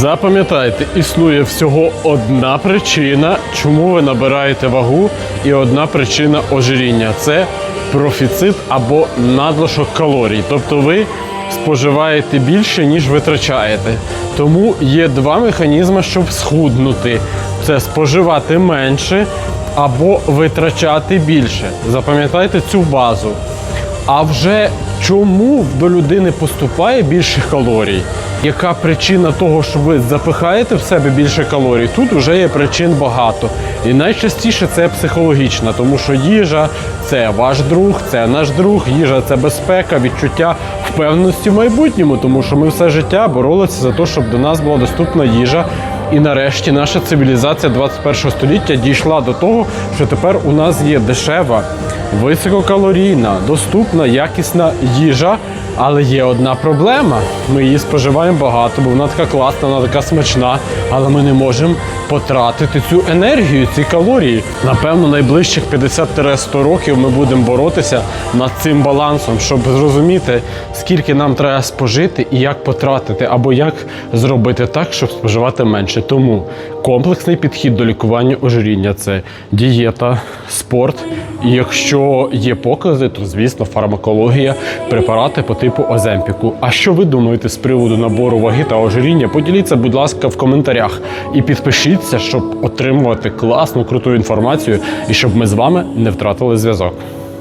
Запам'ятайте, існує всього одна причина, чому ви набираєте вагу, і одна причина ожиріння це профіцит або надлишок калорій. Тобто ви споживаєте більше, ніж витрачаєте. Тому є два механізми, щоб схуднути: це споживати менше або витрачати більше. Запам'ятайте цю базу. А вже чому до людини поступає більше калорій? Яка причина того, що ви запихаєте в себе більше калорій? Тут вже є причин багато. І найчастіше це психологічна, тому що їжа це ваш друг, це наш друг, їжа це безпека, відчуття впевненості в майбутньому, тому що ми все життя боролися за те, щоб до нас була доступна їжа. І нарешті наша цивілізація 21 століття дійшла до того, що тепер у нас є дешева, висококалорійна, доступна, якісна їжа. Але є одна проблема: ми її споживаємо багато, бо вона така класна, вона така смачна, але ми не можемо потратити цю енергію, ці калорії. Напевно, найближчих 50-100 років ми будемо боротися над цим балансом, щоб зрозуміти, скільки нам треба спожити і як потратити, або як зробити так, щоб споживати менше. Тому комплексний підхід до лікування ожиріння це дієта, спорт. І якщо є покази, то звісно фармакологія, препарати по типу Оземпіку. А що ви думаєте з приводу набору ваги та ожиріння? Поділіться, будь ласка, в коментарях і підпишіться, щоб отримувати класну круту інформацію і щоб ми з вами не втратили зв'язок.